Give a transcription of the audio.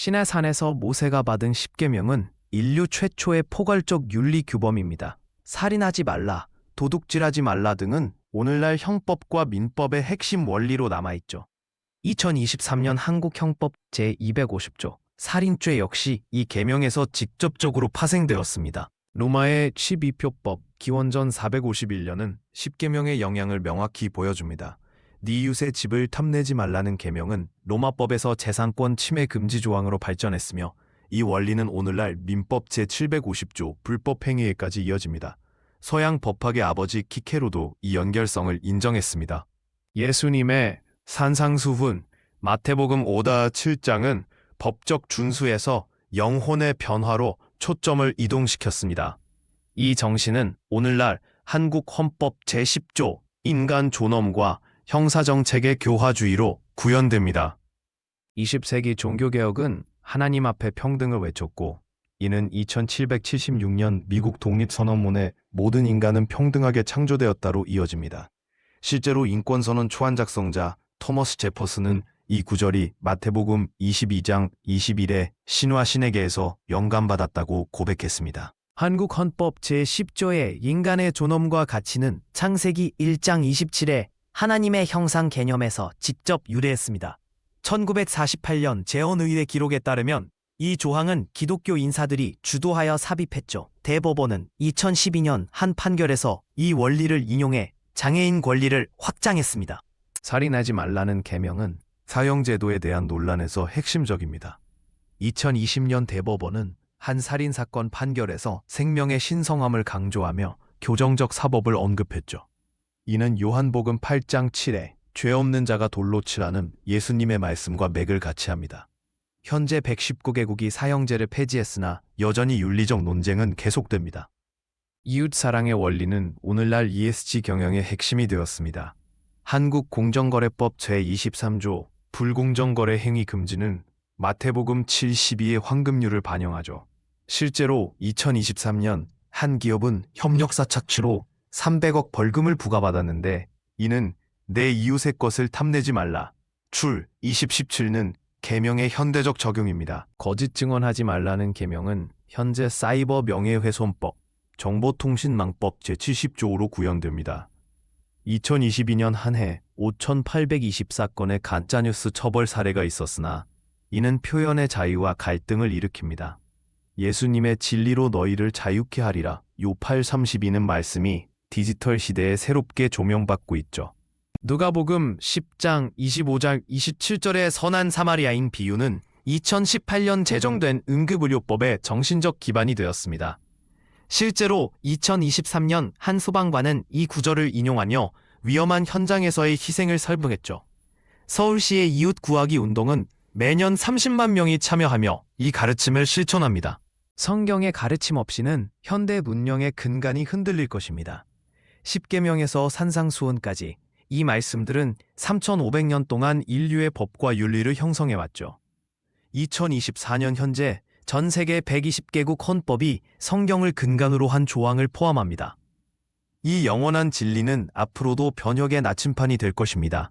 신의 산에서 모세가 받은 십계명은 인류 최초의 포괄적 윤리 규범입니다. 살인하지 말라, 도둑질하지 말라 등은 오늘날 형법과 민법의 핵심 원리로 남아있죠. 2023년 한국 형법 제250조 살인죄 역시 이 계명에서 직접적으로 파생되었습니다. 로마의 12표법 기원전 451년은 10계명의 영향을 명확히 보여줍니다. 네 이웃의 집을 탐내지 말라는 계명은 로마법에서 재산권 침해 금지 조항으로 발전했으며 이 원리는 오늘날 민법 제750조 불법 행위에까지 이어집니다. 서양 법학의 아버지 키케로도 이 연결성을 인정했습니다. 예수님의 산상수훈 마태복음 5다 7장은 법적 준수에서 영혼의 변화로 초점을 이동시켰습니다. 이 정신은 오늘날 한국 헌법 제10조 인간 존엄과 형사정책의 교화주의로 구현됩니다. 20세기 종교개혁은 하나님 앞에 평등을 외쳤고 이는 2776년 미국 독립선언문에 모든 인간은 평등하게 창조되었다로 이어집니다. 실제로 인권선언 초안 작성자 토머스 제퍼슨은 이 구절이 마태복음 22장 21의 신화 신에게에서 영감받았다고 고백했습니다. 한국 헌법 제10조의 인간의 존엄과 가치는 창세기 1장 27에 하나님의 형상 개념에서 직접 유래했습니다. 1948년 재헌의회 기록에 따르면 이 조항은 기독교 인사들이 주도하여 삽입했죠. 대법원은 2012년 한 판결에서 이 원리를 인용해 장애인 권리를 확장했습니다. 살인하지 말라는 계명은 사형제도에 대한 논란에서 핵심적입니다. 2020년 대법원은 한 살인 사건 판결에서 생명의 신성함을 강조하며 교정적 사법을 언급했죠. 이는 요한복음 8장 7에 죄 없는 자가 돌로 치라는 예수님의 말씀과 맥을 같이 합니다. 현재 119개국이 사형제를 폐지했으나 여전히 윤리적 논쟁은 계속됩니다. 이웃 사랑의 원리는 오늘날 ESG 경영의 핵심이 되었습니다. 한국 공정거래법 제23조 불공정거래 행위 금지는 마태복음 72의 황금률을 반영하죠. 실제로 2023년 한 기업은 협력사 착취로 300억 벌금을 부과받았는데 이는 내 이웃의 것을 탐내지 말라. 출 2017는 계명의 현대적 적용입니다. 거짓 증언하지 말라는 계명은 현재 사이버 명예훼손법, 정보통신망법 제70조로 구현됩니다. 2022년 한 해 5,824건의 가짜뉴스 처벌 사례가 있었으나 이는 표현의 자유와 갈등을 일으킵니다. 예수님의 진리로 너희를 자유케 하리라 요8 32는 말씀이 디지털 시대에 새롭게 조명받고 있죠. 누가복음 10장 25장 27절의 선한 사마리아인 비유는 2018년 제정된 응급의료법의 정신적 기반이 되었습니다. 실제로 2023년 한 소방관은 이 구절을 인용하며 위험한 현장에서의 희생을 설명했죠. 서울시의 이웃 구하기 운동은 매년 30만 명이 참여하며 이 가르침을 실천합니다. 성경의 가르침 없이는 현대 문명의 근간이 흔들릴 것입니다. 10계명에서 산상수훈까지 이 말씀들은 3,500년 동안 인류의 법과 윤리를 형성해왔죠. 2024년 현재 전 세계 120개국 헌법이 성경을 근간으로 한 조항을 포함합니다. 이 영원한 진리는 앞으로도 변혁의 나침판이 될 것입니다.